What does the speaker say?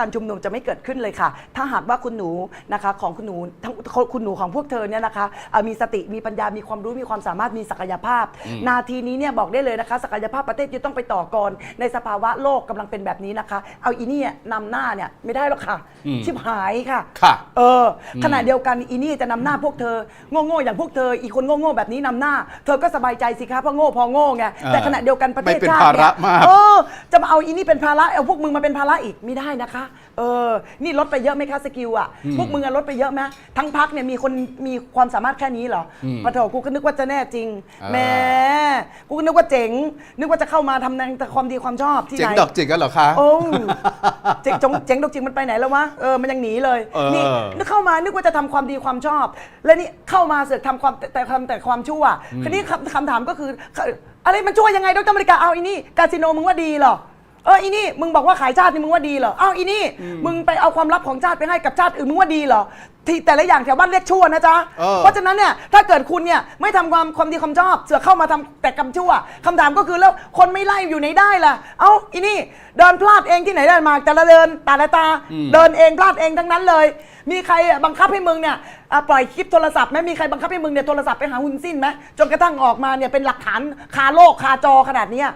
การชุมนุมจะไม่เกิดขึ้นเลยค่ะ ถ้าหากว่าคุณหนูนะคะของคุณหนูทั้งคุณหนูของพวกเธอเนี่ยนะคะเอ่อมีสติมีปัญญามีความรู้มีความสามารถมีศักยภาพ นาทีนี้เนี่ยบอกได้เลยนะคะ ศักยภาพประเทศจะต้องไปต่อกรในสภาวะโลกกำลังเป็นแบบนี้นะคะ เอาอีนี่นำหน้าเนี่ยไม่ได้หรอกค่ะอืมชิบหายค่ะค่ะเออขณะเดียวกันอีนี่จะนำหน้าพวกเธอโง่ๆอย่างพวกเธออีกคนโง่ๆแบบนี้นำหน้า เธอก็สบายใจสิคะเพราะโง่พอโง่ไงแต่ขณะเดียวกันประเทศไม่เป็นชาติภาระเนี่ยมากเออจะมาเอาอีนี่เป็นภาระเอาพวกมึงมาเป็นภาระอีกไม่ได้นะคะเออ นี่ลดไปเยอะไหมคะสกิลอะพวกมึงอะลดไปเยอะไหมทั้งพักเนี่ยมีคนมีความสามารถแค่นี้เหรออปะโถกูก็นึกว่าจะแน่จริงอ่า แหมกูก็นึกว่าเจ๋ง นึกว่าจะเข้ามาทำในความดีความชอบที่เจ๋ไหงน ดอกจิกกันเหรอคะ โอ้เจ๋งจงเจ๋งดอกจริงมันไปไหนแล้ววะ เออ มันยังหนีเลย เออ นี่นึกเข้ามานึกว่าจะทำความดีความชอบ และนี่เข้ามาเสือกทำความแต่แต่ทำแต่ความชั่ว คราวนี้คำคำถามก็คือ อะไรมันชั่วยังไงดรอเมริกาเอาอีนี่ คาสิโนมึงว่าดีเหรอ เอออีนี่มึงบอกว่าขายชาตินี่มึงว่าดีเหรออ้าวอีนี่มึงไปเอาความลับของชาติไปให้กับชาติอื่นมึงว่าดีเหรอที่แต่ละอย่างแถวบ้านเรียกชั่วนะจ๊ะเออ เพราะฉะนั้นเนี่ยถ้าเกิดคุณเนี่ยไม่ทำความความดีความชอบเสือกเข้ามาทำแต่กรรมชั่วคำถามก็คือแล้วคนไม่ไล่อยู่ไหนได้ล่ะ เอ้าอีนี่เดินพลาดเองที่ไหนได้มาแต่ละเดินตาละตาเดินเองพลาดเองทั้งนั้นเลย มีใครบังคับให้มึงเนี่ยอะปล่อยคลิปโทรศัพท์ไหมมีใครบังคับให้มึงเนี่ยโทรศัพท์ไปหาหุนสิ้นไหมจนกระทั่งออกมาเนี่ยเป็นหลักฐานคาโลกคาจอขนาดเนี้ย